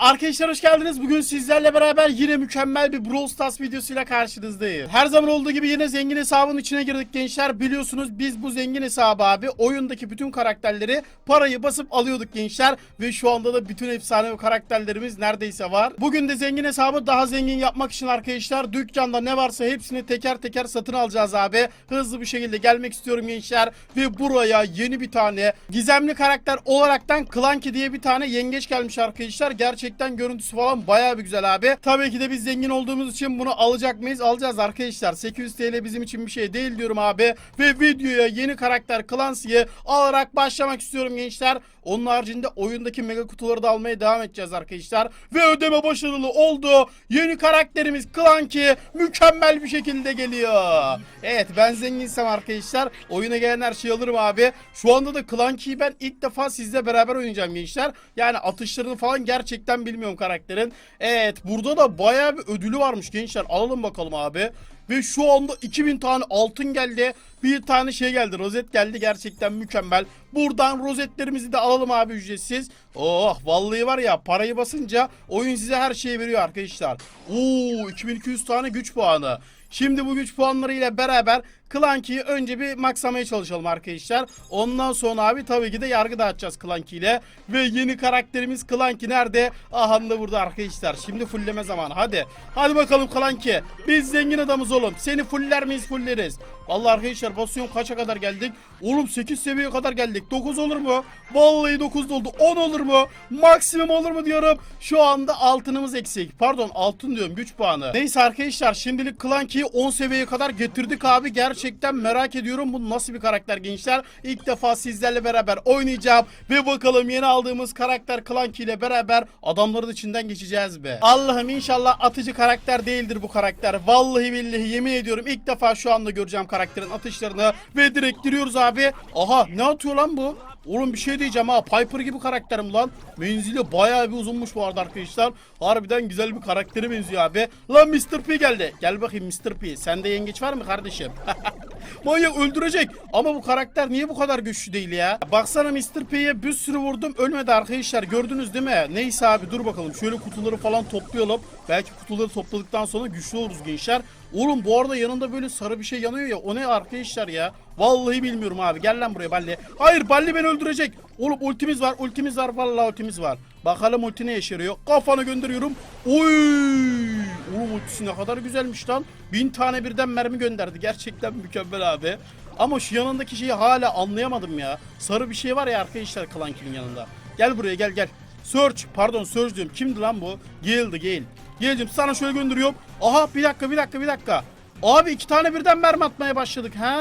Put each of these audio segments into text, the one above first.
Arkadaşlar hoş geldiniz. Bugün sizlerle beraber yine mükemmel bir Brawl Stars videosuyla karşınızdayım. Her zaman olduğu gibi yine zengin hesabın içine girdik gençler. Biliyorsunuz biz bu zengin hesabı abi oyundaki bütün karakterleri parayı basıp alıyorduk gençler. Ve şu anda da bütün efsane karakterlerimiz neredeyse var. Bugün de zengin hesabı daha zengin yapmak için arkadaşlar dükkanda ne varsa hepsini teker teker satın alacağız abi. Hızlı bir şekilde gelmek istiyorum gençler. Ve buraya yeni bir tane gizemli karakter olaraktan Clanky diye bir tane yengeç gelmiş arkadaşlar. Gerçekten görüntüsü falan bayağı bir güzel abi. Tabii ki de biz zengin olduğumuz için bunu alacak mıyız? Alacağız arkadaşlar. 800 TL bizim için bir şey değil diyorum abi. Ve videoya yeni karakter Clancy'yi alarak başlamak istiyorum gençler. Onun haricinde oyundaki mega kutuları da almaya devam edeceğiz arkadaşlar. Ve ödeme başarılı oldu. Yeni karakterimiz Clanky mükemmel bir şekilde geliyor. Evet ben zenginsem arkadaşlar oyuna gelen her şeyi alırım abi. Şu anda da Clanky'yi ben ilk defa sizle beraber oynayacağım gençler. Yani atışlarını falan gerçekten bilmiyorum karakterin. Evet burada da bayağı bir ödülü varmış gençler. Alalım bakalım abi. Ve şu anda 2000 tane altın geldi. Bir tane şey geldi. Rozet geldi. Gerçekten mükemmel. Buradan rozetlerimizi de alalım abi ücretsiz. Oh vallahi var ya parayı basınca oyun size her şeyi veriyor arkadaşlar. Oo 2200 tane güç puanı. Şimdi bu güç puanları ile beraber Clanky'yi önce bir maksamaya çalışalım arkadaşlar. Ondan sonra abi tabii ki de yargı dağıtacağız Clanky ile. Ve yeni karakterimiz Clanky nerede? Aha da burada arkadaşlar. Şimdi fullleme zamanı. Hadi. Hadi bakalım Clanky. Biz zengin adamız oğlum. Seni fuller miyiz fulleriz. Vallahi arkadaşlar basıyorum kaça kadar geldik? Oğlum 8 seviyeye kadar geldik. 9 olur mu? Vallahi 9 oldu. 10 olur mu? Maksimum olur mu diyorum. Şu anda altınımız eksik. Pardon altın diyorum güç puanı. Neyse arkadaşlar şimdilik Clanky'yi 10 seviyeye kadar getirdik abi. Gerçekten merak ediyorum bu nasıl bir karakter gençler. İlk defa sizlerle beraber oynayacağım. Ve bakalım yeni aldığımız karakter Clanky ile beraber adamların içinden geçeceğiz be. Allah'ım inşallah atıcı karakter değildir bu karakter. Vallahi billahi yemin ediyorum ilk defa şu anda göreceğim karakterin atışlarını. Ve direkt giriyoruz abi. Aha ne atıyor lan bu? Oğlum bir şey diyeceğim ha Piper gibi karakterim lan. Menzili bayağı bir uzunmuş bu arada arkadaşlar. Harbiden güzel bir karaktere benziyor abi. Lan Mr. P geldi. Gel bakayım Mr. P. Sende yengeç var mı kardeşim? Manyak öldürecek. Ama bu karakter niye bu kadar güçlü değil ya? Baksana Mr. P'ye bir sürü vurdum. Ölmedi arkadaşlar. Gördünüz değil mi? Neyse abi dur bakalım. Şöyle kutuları falan toplayalım. Belki kutuları topladıktan sonra güçlü oluruz gençler. Oğlum bu arada yanında böyle sarı bir şey yanıyor ya. O ne arkadaşlar ya? Vallahi bilmiyorum abi. Gel lan buraya Balli. Hayır Balli beni öldürecek. Oğlum ultimiz var. Ultimiz var. Vallahi ultimiz var. Bakalım ulti ne yaşarıyor. Kafanı gönderiyorum. Oy! Oğlum ultisi ne kadar güzelmiş lan. Bin tane birden mermi gönderdi. Gerçekten mükemmel abi. Ama şu yanındaki şeyi hala anlayamadım ya. Sarı bir şey var ya arkadaşlar Clanky'nin yanında. Gel buraya gel gel. Search pardon Search diyorum. Kimdi lan bu? Gale'di Gale. Gale'cim sana şöyle gönderiyorum. Aha bir dakika bir dakika bir dakika. Abi iki tane birden mermi atmaya başladık. He.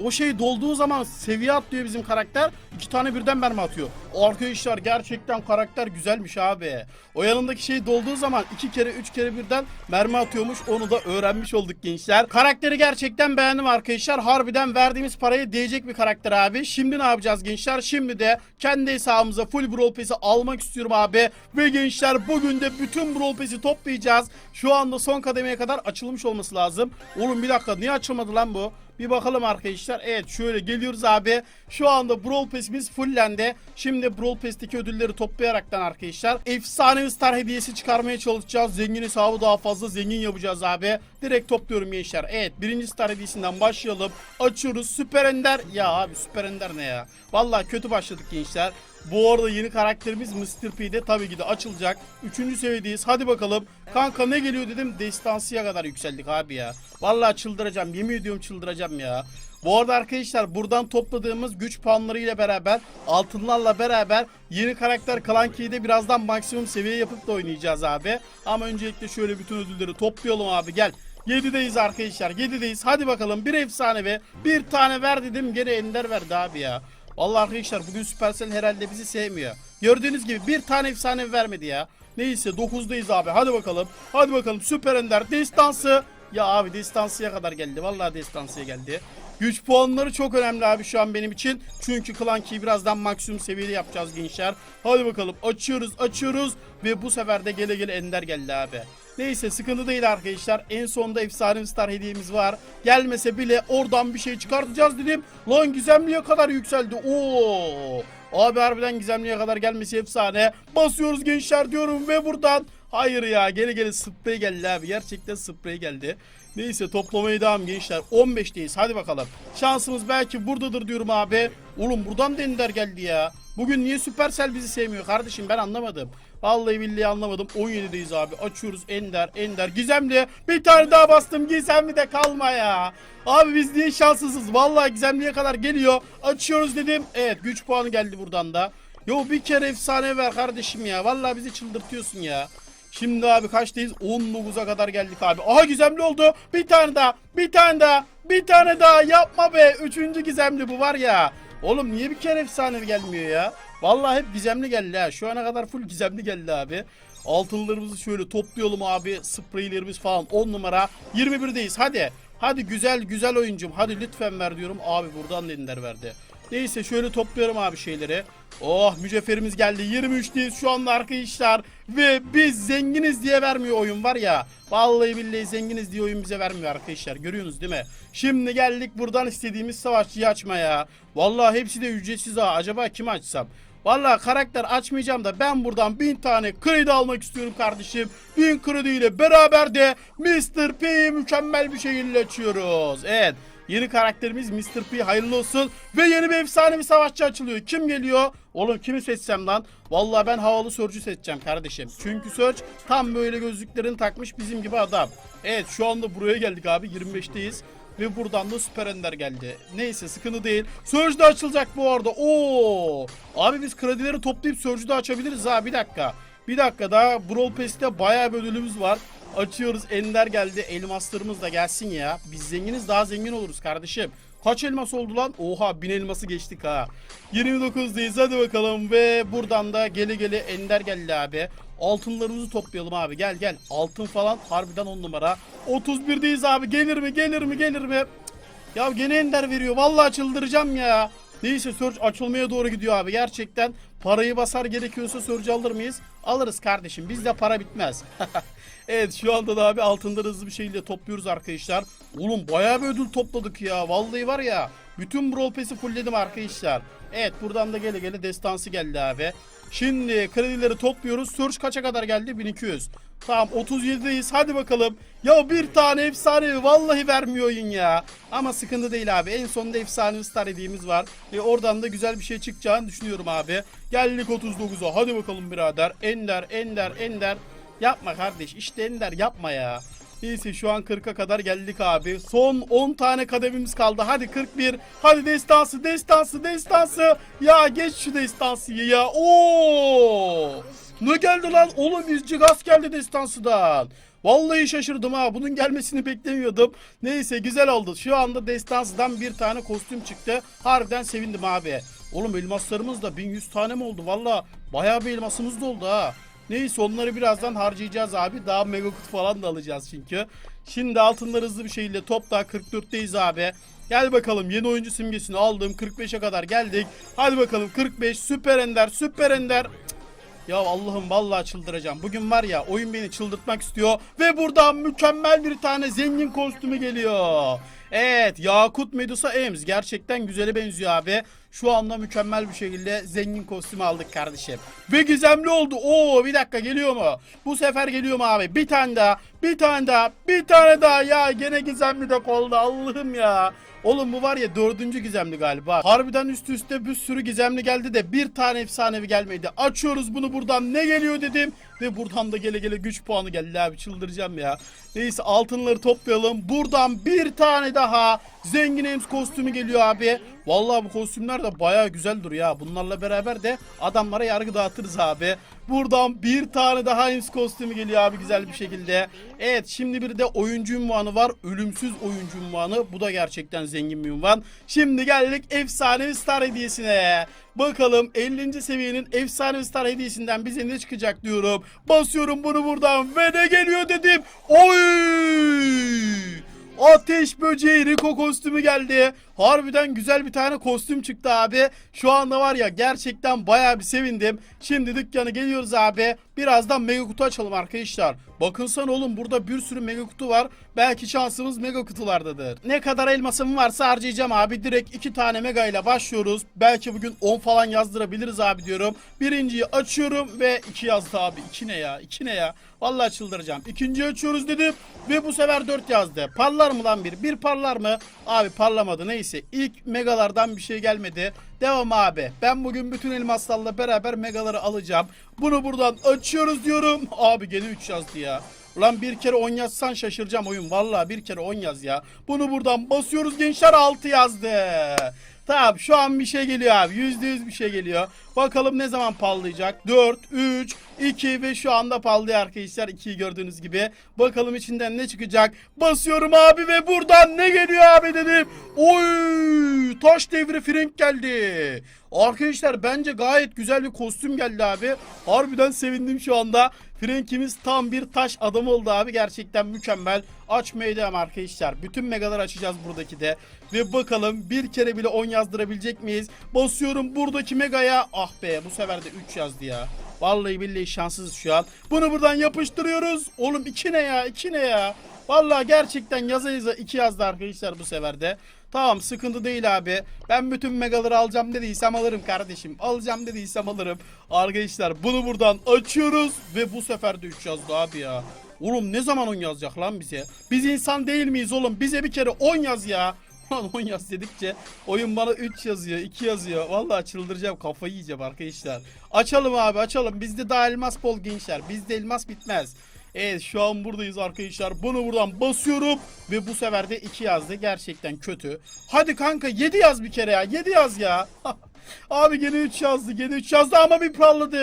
O şey dolduğu zaman seviye atlıyor bizim karakter. İki tane birden mermi atıyor. Arkadaşlar gerçekten karakter güzelmiş abi. O yanındaki şey dolduğu zaman iki kere üç kere birden mermi atıyormuş. Onu da öğrenmiş olduk gençler. Karakteri gerçekten beğendim arkadaşlar. Harbiden verdiğimiz paraya değecek bir karakter abi. Şimdi ne yapacağız gençler? Şimdi de kendi hesabımıza full Brawl Pass'i almak istiyorum abi. Ve gençler bugün de bütün Brawl Pass'i toplayacağız. Şu anda son kademeye kadar açılmış olması lazım. Oğlum bir dakika niye açılmadı lan bu? Bir bakalım arkadaşlar. Evet şöyle geliyoruz abi. Şu anda Brawl Pass'imiz fullendi. Şimdi Brawl Pass'teki ödülleri toplayaraktan arkadaşlar. Efsane star hediyesi çıkarmaya çalışacağız. Zengin hesabı daha fazla zengin yapacağız abi. Direkt topluyorum gençler. Evet birinci star hediyesinden başlayalım. Açıyoruz. Süper Ender. Ya abi Süper Ender ne ya? Vallahi kötü başladık gençler. Bu arada yeni karakterimiz Mr. P'de tabii ki de açılacak. Üçüncü seviyedeyiz. Hadi bakalım. Kanka ne geliyor dedim. Destansıya kadar yükseldik abi ya. Vallahi çıldıracağım. Yemin ediyorum çıldıracağım ya. Bu arada arkadaşlar buradan topladığımız güç puanları ile beraber altınlarla beraber yeni karakter Clanky'yi de birazdan maksimum seviye yapıp da oynayacağız abi. Ama öncelikle şöyle bütün ödülleri toplayalım abi gel. 7'deyiz arkadaşlar 7'deyiz hadi bakalım bir efsane ve bir tane ver dedim gene ender verdi abi ya. Vallahi arkadaşlar bugün Supercell herhalde bizi sevmiyor. Gördüğünüz gibi bir tane efsane vermedi ya. Neyse 9'dayız abi hadi bakalım. Hadi bakalım Süper Ender destansı. Ya abi destansıya kadar geldi. Vallahi destansıya geldi. Güç puanları çok önemli abi şu an benim için. Çünkü Clanky'yi birazdan maksimum seviyede yapacağız gençler. Hadi bakalım açıyoruz açıyoruz. Ve bu sefer de gele gele Ender geldi abi. Neyse sıkıntı değil arkadaşlar. En sonunda efsane star hediyemiz var. Gelmese bile oradan bir şey çıkartacağız dedim. Lan gizemliye kadar yükseldi. Oo! Abi harbiden gizemliye kadar gelmesi efsane. Basıyoruz gençler diyorum ve buradan Hayır ya gene gene sprey geldi abi. Gerçekten sprey geldi. Neyse toplamaya devam gençler. 15'teyiz hadi bakalım. Şansımız belki buradadır diyorum abi. Oğlum buradan da Ender geldi ya. Bugün niye Supercell bizi sevmiyor kardeşim ben anlamadım. Vallahi billahi anlamadım. 17'deyiz abi. Açıyoruz Ender, Ender. Gizemli. Bir tane daha bastım. Gizemli de kalma ya. Abi biz niye şanssızız? Vallahi Gizemli'ye kadar geliyor. Açıyoruz dedim. Evet güç puanı geldi buradan da. Yo bir kere efsane ver kardeşim ya. Vallahi bizi çıldırtıyorsun ya. Şimdi abi kaçtayız? 19'a kadar geldik abi. Aha gizemli oldu. Bir tane daha. Bir tane daha. Bir tane daha. Yapma be. Üçüncü gizemli bu var ya. Oğlum niye bir kere efsane gelmiyor ya? Vallahi hep gizemli geldi ha. Şu ana kadar full gizemli geldi abi. Altınlarımızı şöyle toplayalım abi. Spreylerimiz falan 10 numara. 21'deyiz hadi. Hadi güzel güzel oyuncum. Hadi lütfen ver diyorum. Abi buradan da verdi. Neyse şöyle topluyorum abi şeyleri. Oh mücevherimiz geldi. 23'teyiz şu anda arkadaşlar. Ve biz zenginiz diye vermiyor oyun var ya. Vallahi billahi zenginiz diye oyun bize vermiyor arkadaşlar. Görüyorsunuz değil mi? Şimdi geldik buradan istediğimiz savaşçıyı açmaya. Vallahi hepsi de ücretsiz ha. Acaba kimi açsam? Vallahi karakter açmayacağım da ben buradan bin tane kredi almak istiyorum kardeşim. Bin krediyle beraber de Mr. P'yi mükemmel bir şekilde açıyoruz. Evet. Yeni karakterimiz Mr. P hayırlı olsun. Ve yeni bir efsane bir savaşçı açılıyor. Kim geliyor? Oğlum kimi seçsem lan? Vallahi ben havalı Surge'ü seçeceğim kardeşim. Çünkü Surge tam böyle gözlüklerini takmış bizim gibi adam. Evet şu anda buraya geldik abi 25'teyiz. Ve buradan da Süper Ender geldi. Neyse sıkıntı değil. Surge de açılacak bu arada. Oo! Abi biz kredileri toplayıp Surge'ü de açabiliriz ha. Bir dakika. Bir dakika daha Brawl Pass'te bayağı bir ödülümüz var. Açıyoruz. Ender geldi. Elmaslarımız da gelsin ya. Biz zenginiz daha zengin oluruz kardeşim. Kaç elmas oldu lan? Oha bin elması geçtik ha. 29'dayız hadi bakalım ve buradan da gele gele Ender geldi abi. Altınlarımızı toplayalım abi gel gel. Altın falan harbiden 10 numara. 31'deyiz abi gelir mi gelir mi gelir mi? Ya gene Ender veriyor. Vallahi çıldıracağım ya. Neyse Surge açılmaya doğru gidiyor abi. Gerçekten parayı basar gerekiyorsa Surge alır mıyız? Alırız kardeşim. Bizde para bitmez. evet şu anda da abi altınları hızlı bir şekilde topluyoruz arkadaşlar. Oğlum bayağı bir ödül topladık ya. Vallahi var ya. Bütün Brawl Pass'i fullledim arkadaşlar. Evet buradan da gele gele destansı geldi abi. Şimdi kredileri topluyoruz. Surge kaça kadar geldi? 1200. Tamam 37'deyiz. Hadi bakalım. Ya bir tane efsane vallahi vermiyor oyun ya. Ama sıkıntı değil abi. En sonunda efsane star hediyemiz var. Ve oradan da güzel bir şey çıkacağını düşünüyorum abi. Geldik 39'a. Hadi bakalım birader. Ender, Ender, Ender. Yapma kardeş. İşte yapma ya. Neyse şu an 40'a kadar geldik abi. Son 10 tane kademimiz kaldı. Hadi 41. Hadi destansı, destansı, destansı. Ya geç şu destansıyı ya. Oo! Ne geldi lan? Oğlum izci gaz geldi destansıdan. Vallahi şaşırdım ha. Bunun gelmesini beklemiyordum. Neyse güzel oldu. Şu anda destansıdan bir tane kostüm çıktı. Harbiden sevindim abi. Oğlum elmaslarımız da 1100 tane mi oldu? Valla bayağı bir elmasımız da oldu ha. Neyse onları birazdan harcayacağız abi. Daha mega kutu falan da alacağız çünkü. Şimdi altınları hızlı bir şekilde topla 44'teyiz abi. Gel bakalım yeni oyuncu simgesini aldım. 45'e kadar geldik. Hadi bakalım 45 süper ender süper ender. Ya Allah'ım vallahi çıldıracağım. Bugün var ya oyun beni çıldırtmak istiyor. Ve buradan mükemmel bir tane zengin kostümü geliyor. Evet Yakut Medusa Ems gerçekten güzele benziyor abi. Şu anda mükemmel bir şekilde zengin kostümü aldık kardeşim. Ve gizemli oldu. Oo bir dakika geliyor mu? Bu sefer geliyor mu abi? Bir tane daha, bir tane daha, bir tane daha. Ya gene gizemli de kolda Allah'ım ya. Oğlum bu var ya dördüncü gizemli galiba. Harbiden üst üste bir sürü gizemli geldi de bir tane efsanevi gelmedi. Açıyoruz bunu buradan ne geliyor dedim. Ve buradan da gele gele güç puanı geldi abi çıldıracağım ya. Neyse altınları toplayalım. Buradan bir tane daha zengin Ems kostümü geliyor abi. Vallahi bu kostümler de baya güzel duruyor ya. Bunlarla beraber de adamlara yargı dağıtırız abi. Buradan bir tane daha Ems kostümü geliyor abi güzel bir şekilde. Evet şimdi bir de oyuncu ünvanı var. Ölümsüz oyuncu ünvanı. Bu da gerçekten zengin bir ünvan. Şimdi geldik efsane star hediyesine. Bakalım 50. seviyenin efsane star hediyesinden bize ne çıkacak diyorum. Basıyorum bunu buradan ve ne geliyor dedim. Oy! Ateş böceği Rico kostümü geldi. Harbiden güzel bir tane kostüm çıktı abi. Şu anda var ya gerçekten bayağı bir sevindim. Şimdi dükkana geliyoruz abi. Birazdan mega kutu açalım arkadaşlar. Bakınsan oğlum burada bir sürü mega kutu var. Belki şansımız mega kutulardadır. Ne kadar elmasım varsa harcayacağım abi. Direkt iki tane mega ile başlıyoruz. Belki bugün 10 falan yazdırabiliriz abi diyorum. Birinciyi açıyorum ve 2 yazdı abi. 2 ne ya? 2 ne ya? Vallahi çıldıracağım. İkinciyi açıyoruz dedim ve bu sefer 4 yazdı. Parlar mı lan bir? Bir parlar mı? Abi parlamadı neyse. İlk megalardan bir şey gelmedi. Devam abi. Ben bugün bütün elmaslarla beraber megaları alacağım. Bunu buradan açıyoruz diyorum. Abi gene 3 yazdı ya. Ulan bir kere 10 yazsan şaşıracağım oyun. Vallahi bir kere 10 yaz ya. Bunu buradan basıyoruz gençler 6 yazdı. Tamam şu an bir şey geliyor abi. Yüzde yüz bir şey geliyor. Bakalım ne zaman parlayacak. 4, 3, 2 ve şu anda parlıyor arkadaşlar. 2'yi gördüğünüz gibi. Bakalım içinden ne çıkacak. Basıyorum abi ve buradan ne geliyor abi dedim. Oy! Taş devri Frank geldi. Arkadaşlar bence gayet güzel bir kostüm geldi abi. Harbiden sevindim şu anda. Frank'imiz tam bir taş adam oldu abi. Gerçekten mükemmel. Açmaya devam arkadaşlar. Bütün megalar açacağız buradaki de. Ve bakalım bir kere bile 10 yazdırabilecek miyiz? Basıyorum buradaki megaya. Ah be bu sefer de 3 yazdı ya. Vallahi billahi şanssız şu an. Bunu buradan yapıştırıyoruz. Oğlum 2 ne ya 2 ne ya. Vallahi gerçekten yaza yaza 2 yazdı arkadaşlar bu sefer de. Tamam sıkıntı değil abi. Ben bütün megaları alacağım dediysem alırım kardeşim. Alacağım dediysem alırım. Arkadaşlar bunu buradan açıyoruz. Ve bu sefer de 3 yazdı abi ya. Oğlum ne zaman 10 yazacak lan bize? Biz insan değil miyiz oğlum? Bize bir kere 10 yaz ya. Lan 10 yaz dedikçe oyun bana 3 yazıyor 2 yazıyor. Vallahi çıldıracağım kafayı yiyeceğim arkadaşlar. Açalım abi açalım. Bizde daha elmas bol gençler. Bizde elmas bitmez. Evet şu an buradayız arkadaşlar. Bunu buradan basıyorum. Ve bu sefer de 2 yazdı. Gerçekten kötü. Hadi kanka 7 yaz bir kere ya. 7 yaz ya. Abi gene 3 yazdı. Gene 3 yazdı ama bir parladı.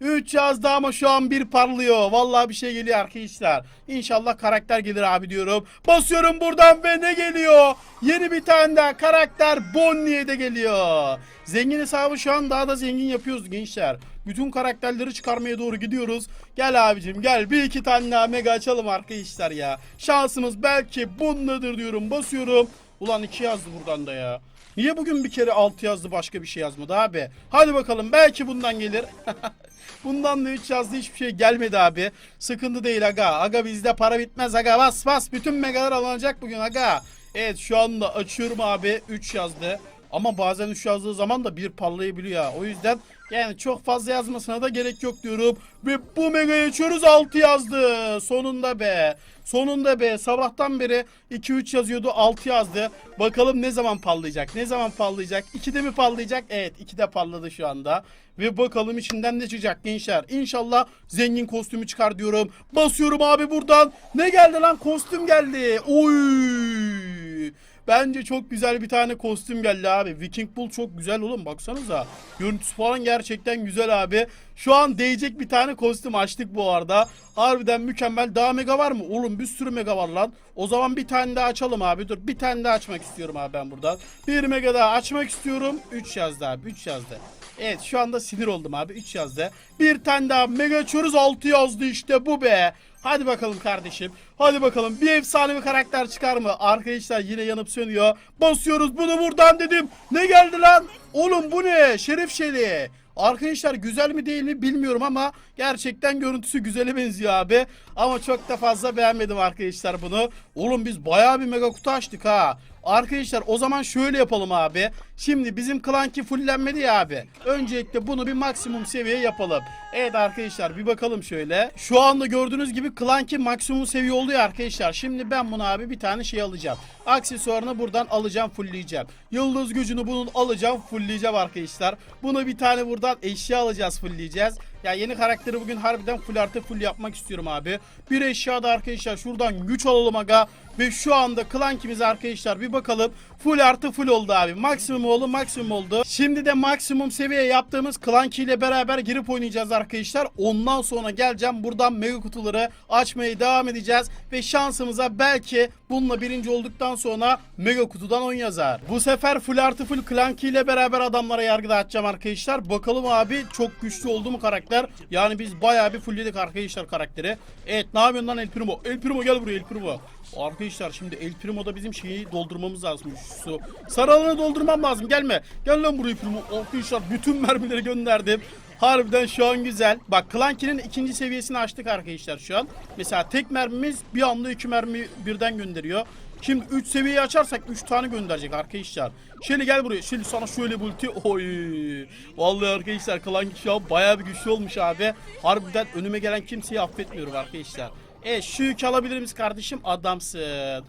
3 yazdı ama şu an bir parlıyor. Vallahi bir şey geliyor arkadaşlar. İnşallah karakter gelir abi diyorum. Basıyorum buradan ve ne geliyor? Yeni bir tane daha karakter Bonnie'ye de geliyor. Zengin hesabı şu an daha da zengin yapıyoruz gençler. Bütün karakterleri çıkarmaya doğru gidiyoruz. Gel abicim gel bir iki tane daha mega açalım arkadaşlar ya. Şansımız belki bundadır diyorum basıyorum. Ulan iki yazdı buradan da ya. Niye bugün bir kere 6 yazdı başka bir şey yazmadı abi? Hadi bakalım belki bundan gelir. bundan da 3 yazdı hiçbir şey gelmedi abi. Sıkıntı değil aga. Aga bizde para bitmez aga. Bas bas bütün megalar alınacak bugün aga. Evet şu anda açıyorum abi 3 yazdı. Ama bazen 3 yazdığı zaman da bir parlayabiliyor ya. O yüzden yani çok fazla yazmasına da gerek yok diyorum. Ve bu mega açıyoruz 6 yazdı. Sonunda be. Sonunda be. Sabahtan beri 2-3 yazıyordu 6 yazdı. Bakalım ne zaman parlayacak? Ne zaman parlayacak? 2'de mi parlayacak? Evet 2'de parladı şu anda. Ve bakalım içinden ne çıkacak gençler. İnşallah zengin kostümü çıkar diyorum. Basıyorum abi buradan. Ne geldi lan? Kostüm geldi. Oy. Bence çok güzel bir tane kostüm geldi abi. Viking Bull çok güzel oğlum baksanıza. Görüntüsü falan gerçekten güzel abi. Şu an değecek bir tane kostüm açtık bu arada. Harbiden mükemmel. Daha mega var mı? Oğlum bir sürü mega var lan. O zaman bir tane daha açalım abi. Dur bir tane daha açmak istiyorum abi ben buradan. Bir mega daha açmak istiyorum. 3 yazdı abi 3 yazdı. Evet şu anda sinir oldum abi 3 yazdı. Bir tane daha mega açıyoruz 6 yazdı işte bu be. Hadi bakalım kardeşim. Hadi bakalım bir efsane bir karakter çıkar mı? Arkadaşlar yine yanıp sönüyor. Basıyoruz bunu buradan dedim. Ne geldi lan? Oğlum bu ne? Şerif Şeli. Arkadaşlar güzel mi değil mi bilmiyorum ama gerçekten görüntüsü güzele benziyor abi. Ama çok da fazla beğenmedim arkadaşlar bunu. Oğlum biz bayağı bir mega kutu açtık ha. Arkadaşlar o zaman şöyle yapalım abi. Şimdi bizim klanki fullenmedi ya abi. Öncelikle bunu bir maksimum seviye yapalım. Evet arkadaşlar bir bakalım şöyle. Şu anda gördüğünüz gibi klanki maksimum seviye oldu ya arkadaşlar. Şimdi ben bunu abi bir tane şey alacağım. Aksesuarını buradan alacağım fullleyeceğim. Yıldız gücünü bunun alacağım fullleyeceğim arkadaşlar. Bunu bir tane buradan eşya alacağız fullleyeceğiz. Ya yeni karakteri bugün harbiden full artı full yapmak istiyorum abi. Bir eşya da arkadaşlar şuradan güç alalım aga. Ve şu anda klankimiz arkadaşlar bir bakalım. Full artı full oldu abi. Maksimum oldu maksimum oldu. Şimdi de maksimum seviye yaptığımız Clanky ile beraber girip oynayacağız arkadaşlar. Ondan sonra geleceğim buradan mega kutuları açmaya devam edeceğiz. Ve şansımıza belki bununla birinci olduktan sonra mega kutudan 10 yazar. Bu sefer full artı full Clanky ile beraber adamlara yargı dağıtacağım arkadaşlar. Bakalım abi çok güçlü oldu mu karakter. Yani biz bayağı bir fullledik arkadaşlar karakteri. Evet ne yapıyorsun lan El Primo? El Primo gel buraya El Primo. Arkadaşlar şimdi El Primo'da bizim şeyi doldurmamız lazım. Şu. Sarı alanı doldurmam lazım. Gelme. Gel lan buraya Primo. Arkadaşlar bütün mermileri gönderdim. Harbiden şu an güzel. Bak Clanky'nin ikinci seviyesini açtık arkadaşlar şu an. Mesela tek mermimiz bir anda iki mermi birden gönderiyor. Şimdi 3 seviyeyi açarsak 3 tane gönderecek arkadaşlar. Şöyle gel buraya. Şimdi sana şöyle bir ulti. Oy. Vallahi arkadaşlar Clanky şu an bayağı bir güçlü olmuş abi. Harbiden önüme gelen kimseyi affetmiyorum arkadaşlar. E şu yükü alabilir miyiz kardeşim? Adamsın.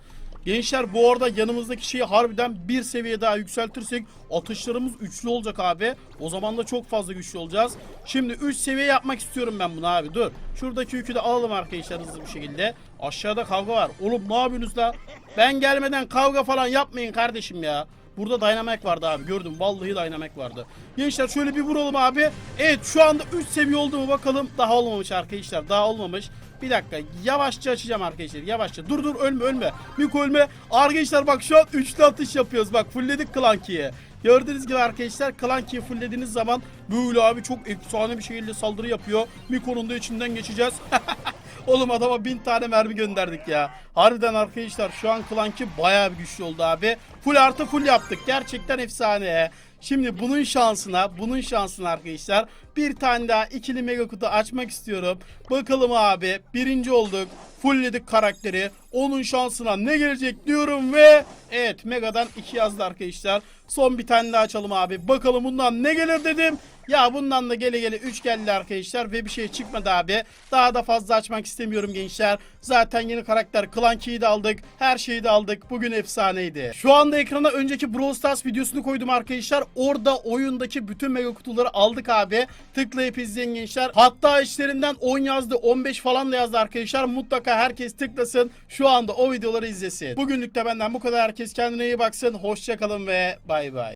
Gençler bu arada yanımızdaki şeyi harbiden bir seviye daha yükseltirsek atışlarımız üçlü olacak abi. O zaman da çok fazla güçlü olacağız. Şimdi 3 seviye yapmak istiyorum ben bunu abi dur. Şuradaki yükü de alalım arkadaşlar hızlı bir şekilde. Aşağıda kavga var. Oğlum ne yapıyorsunuz la? Ben gelmeden kavga falan yapmayın kardeşim ya. Burada dynamite vardı abi gördüm. Vallahi dynamite vardı. Gençler şöyle bir vuralım abi. Evet şu anda 3 seviye oldu mu bakalım. Daha olmamış arkadaşlar. Daha olmamış. Bir dakika yavaşça açacağım arkadaşlar yavaşça. Dur dur ölme ölme. Miko ölme. Arkadaşlar bak şu an üçlü atış yapıyoruz. Bak fullledik Clanky'yi. Gördüğünüz gibi arkadaşlar Clanky'yi fulllediğiniz zaman böyle abi çok efsane bir şekilde saldırı yapıyor. Miko'nun da içinden geçeceğiz. Oğlum adama bin tane mermi gönderdik ya. Harbiden arkadaşlar şu an Clanky bayağı bir güçlü oldu abi. Full artı full yaptık. Gerçekten efsane. Şimdi bunun şansına, bunun şansına arkadaşlar bir tane daha ikili mega kutu açmak istiyorum. Bakalım abi birinci olduk. Fullledik karakteri. Onun şansına ne gelecek diyorum ve evet Mega'dan 2 yazdı arkadaşlar. Son bir tane daha açalım abi. Bakalım bundan ne gelir dedim. Ya bundan da gele gele 3 geldi arkadaşlar ve bir şey çıkmadı abi. Daha da fazla açmak istemiyorum gençler. Zaten yeni karakter Clanky'yi de aldık. Her şeyi de aldık. Bugün efsaneydi. Şu anda ekrana önceki Brawl Stars videosunu koydum arkadaşlar. Orada oyundaki bütün mega kutuları aldık abi. Tıklayıp izleyin gençler. Hatta işlerinden 10 yazdı 15 falan da yazdı arkadaşlar. Mutlaka herkes tıklasın. Şu anda o videoları izlesin. Bugünlük de benden bu kadar. Herkes kendine iyi baksın. Hoşçakalın ve bay bay.